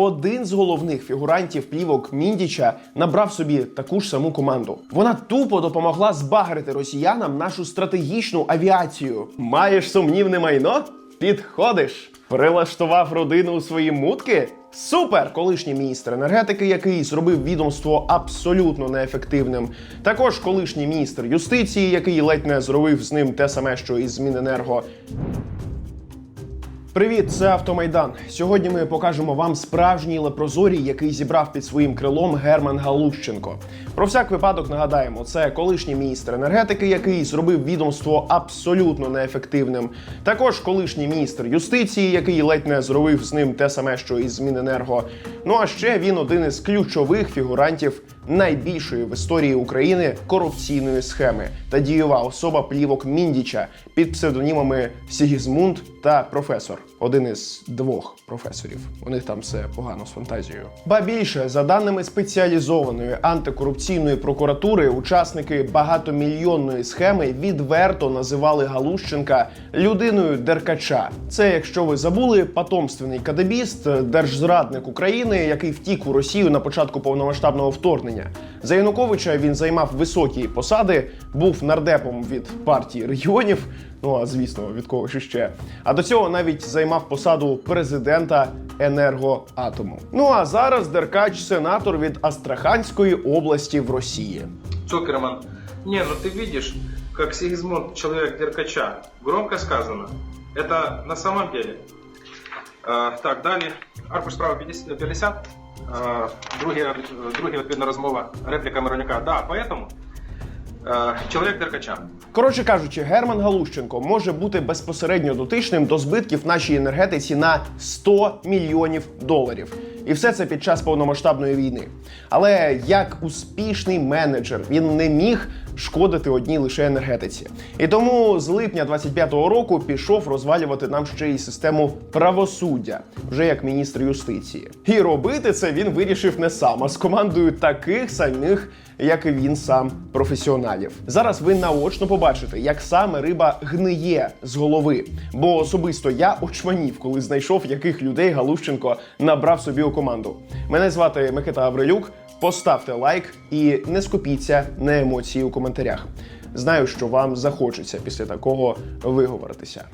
Один з головних фігурантів плівок Міндіча набрав собі таку ж саму команду. Вона тупо допомогла збагрити росіянам нашу стратегічну авіацію. Маєш сумнівне майно? Підходиш. Прилаштував родину у свої мутки? Супер! Колишній міністр енергетики, який зробив відомство абсолютно неефективним. Також колишній міністр юстиції, який ледь не зробив з ним те саме, що і з Міненерго. Привіт, це Автомайдан. Сьогодні ми покажемо вам справжній лепрозорій, який зібрав під своїм крилом Герман Галущенко. Про всяк випадок нагадаємо, це колишній міністр енергетики, який зробив відомство абсолютно неефективним. Також колишній міністр юстиції, який ледь не зробив з ним те саме, що і з Міненерго. Ну а ще він один із ключових фігурантів найбільшої в історії України корупційної схеми та дієва особа плівок Міндіча під псевдонімами Сігізмунд та професор. Один із двох професорів. У них там все погано з фантазією. Ба більше, за даними спеціалізованої антикорупційної прокуратури, учасники багатомільйонної схеми відверто називали Галущенка людиною деркача. Це, якщо ви забули, потомственний кадебіст, держзрадник України, який втік у Росію на початку повномасштабного вторгнення. За Януковича він займав високі посади, був нардепом від партії регіонів. Ну а звісно, від когось іще. А до цього навіть займав посаду президента енергоатому. Ну а зараз Деркач сенатор від Астраханської області в Росії. Цукерман. Не, ну ты видишь, как Сигизмунд человек Деркача. Громко сказано. Это на самом деле. Так, далі. Аркуш справа 50. 50. другий друге, друге відповідна розмова. Репліка Миронюка. Да, поэтому е, чоловік Деркача. Коротше кажучи, Герман Галущенко може бути безпосередньо дотичним до збитків нашій енергетиці на 100 мільйонів доларів. І все це під час повномасштабної війни. Але як успішний менеджер він не міг шкодити одній лише енергетиці. І тому з липня 25-го року пішов розвалювати нам ще й систему правосуддя, вже як міністр юстиції. І робити це він вирішив не сам, а з командою таких самих, як і він сам професіоналів. Зараз ви наочно побачите, як саме риба гниє з голови. Бо особисто я очманів, коли знайшов, яких людей Галущенко набрав собі у команду. Мене звати Микита Аврилюк. Поставте лайк і не скупіться на емоції у коментарях. Знаю, що вам захочеться після такого виговоритися.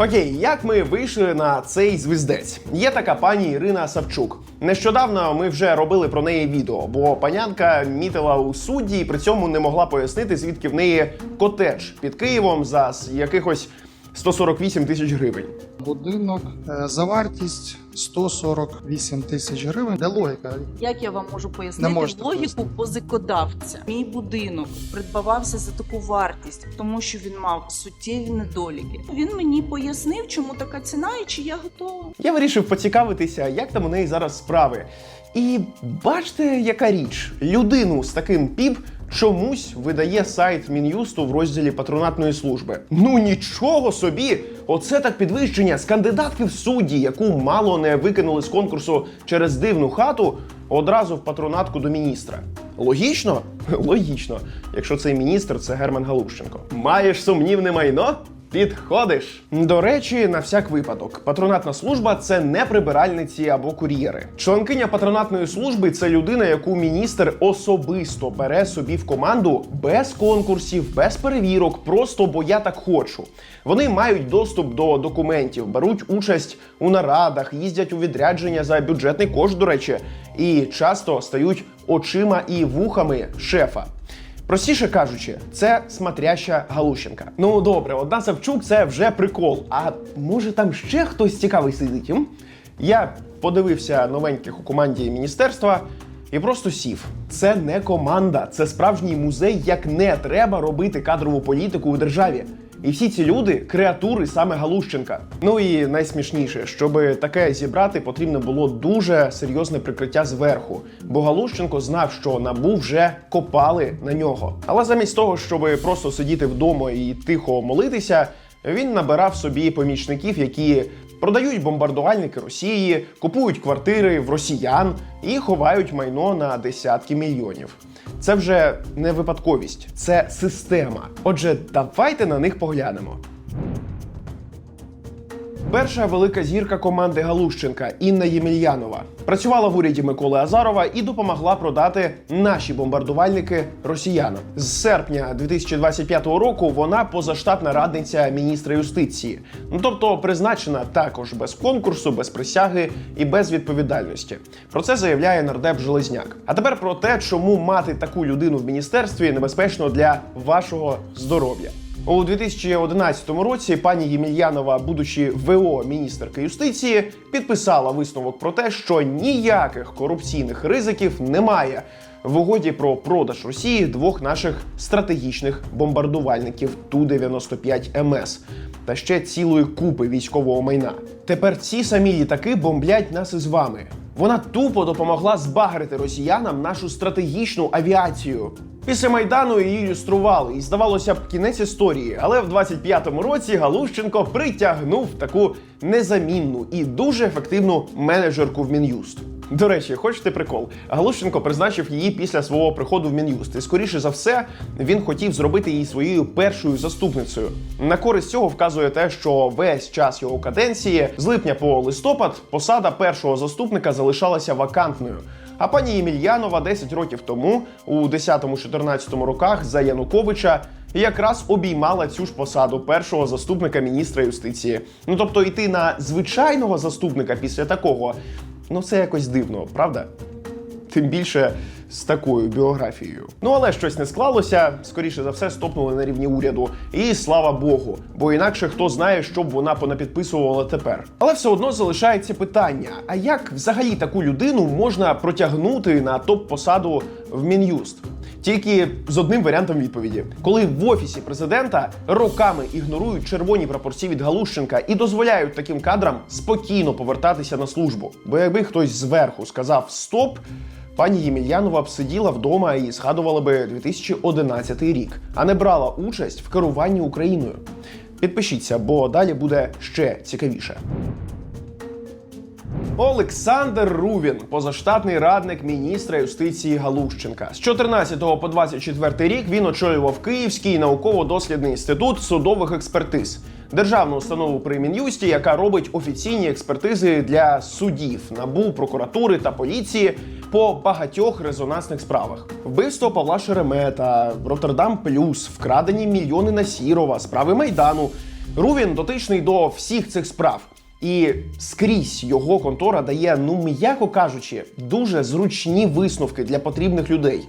Окей, як ми вийшли на цей звіздець? Є така пані Ірина Савчук. Нещодавно ми вже робили про неї відео, бо панянка мітила у судді і при цьому не могла пояснити, звідки в неї котедж під Києвом за якихось 148 тисяч гривень. Будинок е, за вартість 148 тисяч гривень. Де логіка? Як я вам можу Не пояснити можете логіку пояснити. позикодавця? Мій будинок придбавався за таку вартість, тому що він мав суттєві недоліки. Він мені пояснив, чому така ціна і чи я готова. Я вирішив поцікавитися, як там у неї зараз справи. І бачите, яка річ: людину з таким піп чомусь видає сайт Мін'юсту в розділі патронатної служби. Ну нічого собі! Оце так підвищення з кандидатки в судді, яку мало не викинули з конкурсу через дивну хату, одразу в патронатку до міністра. Логічно? Логічно, якщо цей міністр це Герман Галущенко. Маєш сумнівне майно? Підходиш. До речі, на всяк випадок, патронатна служба це не прибиральниці або кур'єри. Членкиня патронатної служби це людина, яку міністр особисто бере собі в команду без конкурсів, без перевірок, просто бо я так хочу. Вони мають доступ до документів, беруть участь у нарадах, їздять у відрядження за бюджетний кошт, до речі, і часто стають очима і вухами шефа. Простіше кажучи, це смотряща Галущенка. Ну добре, одна Савчук це вже прикол. А може там ще хтось цікавий сидить? Я подивився новеньких у команді міністерства і просто сів. Це не команда, це справжній музей, як не треба робити кадрову політику у державі. І всі ці люди креатури саме Галущенка. Ну і найсмішніше, щоб таке зібрати, потрібно було дуже серйозне прикриття зверху. Бо Галущенко знав, що набу вже копали на нього. Але замість того, щоб просто сидіти вдома і тихо молитися, він набирав собі помічників, які продають бомбардувальники Росії, купують квартири в росіян і ховають майно на десятки мільйонів. Це вже не випадковість, це система. Отже, давайте на них поглянемо. Перша велика зірка команди Галущенка Інна Ємельянова працювала в уряді Миколи Азарова і допомогла продати наші бомбардувальники росіянам. З серпня 2025 року вона позаштатна радниця міністра юстиції. Ну тобто призначена також без конкурсу, без присяги і без відповідальності. Про це заявляє нардеп Железняк. А тепер про те, чому мати таку людину в міністерстві небезпечно для вашого здоров'я. У 2011 році пані Ємельянова, будучи ВО міністерки юстиції, підписала висновок про те, що ніяких корупційних ризиків немає в угоді про продаж Росії двох наших стратегічних бомбардувальників Ту-95 МС та ще цілої купи військового майна. Тепер ці самі літаки бомблять нас із вами. Вона тупо допомогла збагрити росіянам нашу стратегічну авіацію. Після майдану її ілюстрували, і здавалося б, кінець історії. Але в 25-му році Галущенко притягнув таку незамінну і дуже ефективну менеджерку в Мін'юст. До речі, хочете прикол? Галущенко призначив її після свого приходу в Мін'юст. І скоріше за все, він хотів зробити її своєю першою заступницею. На користь цього вказує те, що весь час його каденції з липня по листопад посада першого заступника залишалася вакантною. А пані Ємельянова 10 років тому, у 10-14 роках за Януковича, якраз обіймала цю ж посаду першого заступника міністра юстиції. Ну тобто йти на звичайного заступника після такого, ну це якось дивно, правда? Тим більше з такою біографією. Ну але щось не склалося. Скоріше за все, стопнули на рівні уряду. І слава Богу, бо інакше хто знає, що б вона понапідписувала тепер. Але все одно залишається питання: а як взагалі таку людину можна протягнути на топ-посаду в Мін'юст? Тільки з одним варіантом відповіді, коли в офісі президента роками ігнорують червоні прапорці від Галущенка і дозволяють таким кадрам спокійно повертатися на службу. Бо якби хтось зверху сказав стоп. Пані Ємельянова б сиділа вдома і згадувала би 2011 рік, а не брала участь в керуванні Україною. Підпишіться, бо далі буде ще цікавіше. Олександр Рувін, позаштатний радник міністра юстиції Галущенка. З 14 по 24 рік він очолював Київський науково-дослідний інститут судових експертиз. Державну установу при мін'юсті, яка робить офіційні експертизи для судів, набу, прокуратури та поліції по багатьох резонансних справах: вбивство Павла Шеремета, Роттердам Плюс, вкрадені мільйони на Сірова, справи майдану. Рувін дотичний до всіх цих справ. І скрізь його контора дає, ну м'яко кажучи, дуже зручні висновки для потрібних людей.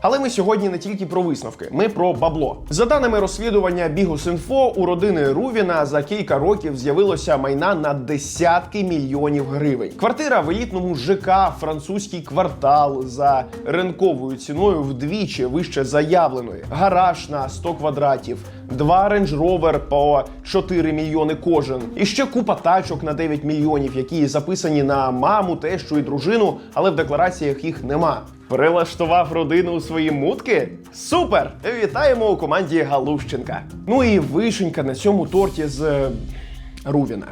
Але ми сьогодні не тільки про висновки, ми про бабло. За даними розслідування Бігус.Інфо, у родини Рувіна за кілька років з'явилося майна на десятки мільйонів гривень. Квартира в елітному ЖК французький квартал за ринковою ціною вдвічі вище заявленої. Гараж на 100 квадратів, два Range Rover по 4 мільйони кожен. І ще купа тачок на 9 мільйонів, які записані на маму, тещу і дружину, але в деклараціях їх нема. Прилаштував родину у свої мутки? Супер! Вітаємо у команді Галущенка. Ну і вишенька на цьому торті з е, Рувіна.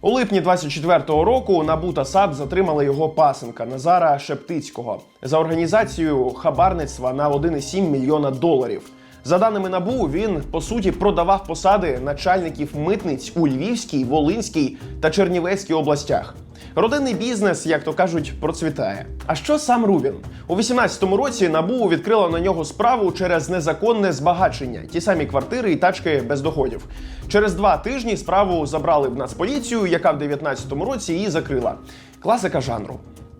У липні 24-го року НАБУ та САП затримали його пасенка Назара Шептицького за організацію хабарництва на 1,7 мільйона доларів. За даними НАБУ, він по суті продавав посади начальників митниць у Львівській, Волинській та Чернівецькій областях. Родинний бізнес, як то кажуть, процвітає. А що сам Рубін? У 18-му році НАБУ відкрила на нього справу через незаконне збагачення, ті самі квартири і тачки без доходів. Через два тижні справу забрали в Нацполіцію, яка в 19-му році її закрила. Класика жанру.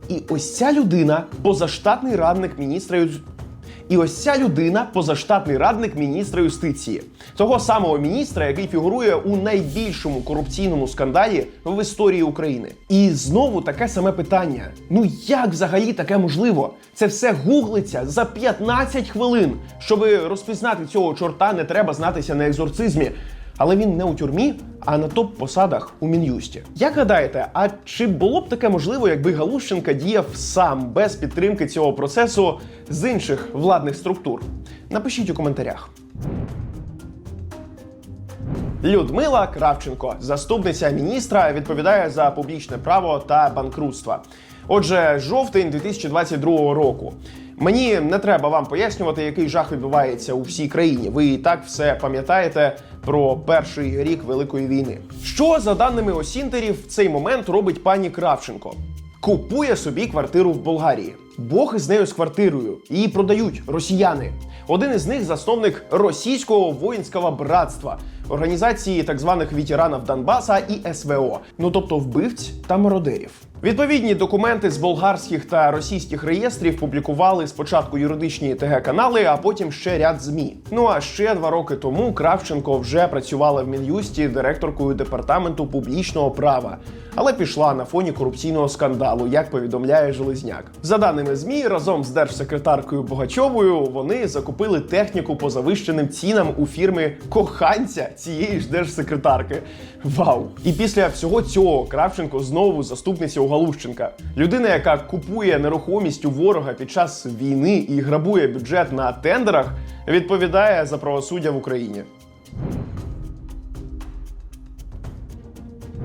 І ось ця людина позаштатний радник міністра і ось ця людина позаштатний радник міністра юстиції, того самого міністра, який фігурує у найбільшому корупційному скандалі в історії України. І знову таке саме питання: ну як взагалі таке можливо? Це все гуглиться за 15 хвилин. Щоби розпізнати цього чорта, не треба знатися на екзорцизмі. Але він не у тюрмі, а на топ-посадах у мін'юсті. Як гадаєте, а чи було б таке можливо, якби Галущенка діяв сам без підтримки цього процесу з інших владних структур? Напишіть у коментарях. Людмила Кравченко, заступниця міністра, відповідає за публічне право та банкрутство. Отже, жовтень 2022 року. Мені не треба вам пояснювати, який жах відбувається у всій країні. Ви і так все пам'ятаєте про перший рік Великої війни. Що за даними Осінтерів, в цей момент робить пані Кравченко? Купує собі квартиру в Болгарії. Бог із нею з квартирою. Її продають росіяни. Один із них засновник російського воїнського братства, організації так званих ветеранів Донбаса і СВО, ну тобто вбивць та мародерів. Відповідні документи з болгарських та російських реєстрів публікували спочатку юридичні ТГ-канали, а потім ще ряд змі. Ну а ще два роки тому Кравченко вже працювала в мін'юсті директоркою департаменту публічного права, але пішла на фоні корупційного скандалу, як повідомляє Железняк. За даними змі, разом з держсекретаркою Богачовою вони закупили техніку по завищеним цінам у фірми коханця цієї ж держсекретарки. Вау! І після всього цього Кравченко знову заступниця Галущенка. Людина, яка купує нерухомість у ворога під час війни і грабує бюджет на тендерах, відповідає за правосуддя в Україні.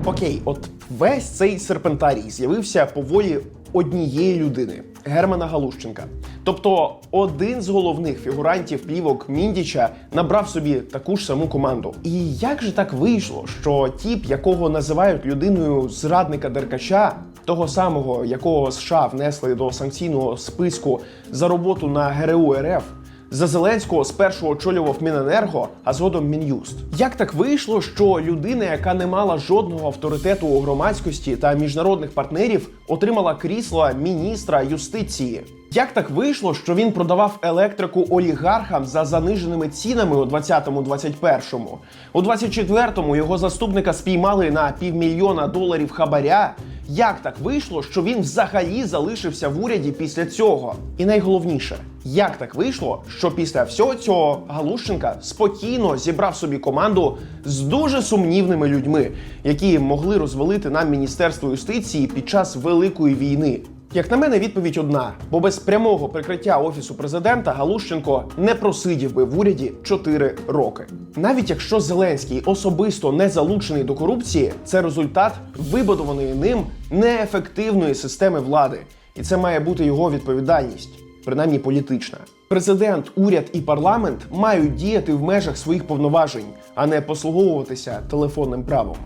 Окей, от весь цей серпентарій з'явився по волі однієї людини Германа Галущенка. Тобто один з головних фігурантів плівок Міндіча набрав собі таку ж саму команду. І як же так вийшло, що тіп, якого називають людиною зрадника Деркача, того самого, якого США внесли до санкційного списку за роботу на ГРУ РФ, за Зеленського спершу очолював Міненерго, а згодом Мін'юст. Як так вийшло, що людина, яка не мала жодного авторитету у громадськості та міжнародних партнерів, отримала крісло міністра юстиції? Як так вийшло, що він продавав електрику олігархам за заниженими цінами у 20-21-му? У 24-му його заступника спіймали на півмільйона доларів хабаря. Як так вийшло, що він взагалі залишився в уряді після цього? І найголовніше, як так вийшло, що після всього цього Галущенка спокійно зібрав собі команду з дуже сумнівними людьми, які могли розвалити нам міністерство юстиції під час великої війни. Як на мене, відповідь одна: бо без прямого прикриття офісу президента Галущенко не просидів би в уряді 4 роки. Навіть якщо Зеленський особисто не залучений до корупції, це результат вибудованої ним неефективної системи влади, і це має бути його відповідальність, принаймні політична. Президент, уряд і парламент мають діяти в межах своїх повноважень, а не послуговуватися телефонним правом.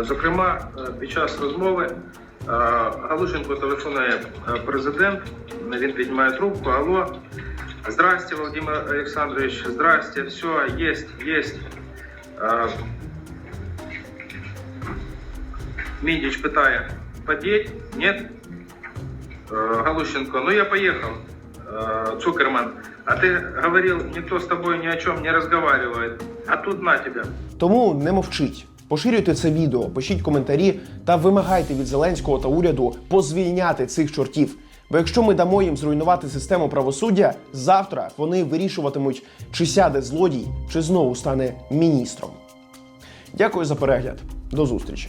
Е, Зокрема, е, під час розмови Галушенко телефонує е, президент. Він піднімає трубку. Алло, здрасте, Володимир Олександрович, здрасте, все, есть, есть. Е, Міндіч питає, подеть? Нет? Э, Галущенко, ну я поехал. Э, Цукерман, а ты говорил, никто с тобой ни о чем не разговаривает. А тут на тебя. Тому не мовчіть. Поширюйте це відео, пишіть коментарі та вимагайте від Зеленського та уряду позвільняти цих чортів. Бо якщо ми дамо їм зруйнувати систему правосуддя, завтра вони вирішуватимуть, чи сяде злодій, чи знову стане міністром. Дякую за перегляд. До зустрічі.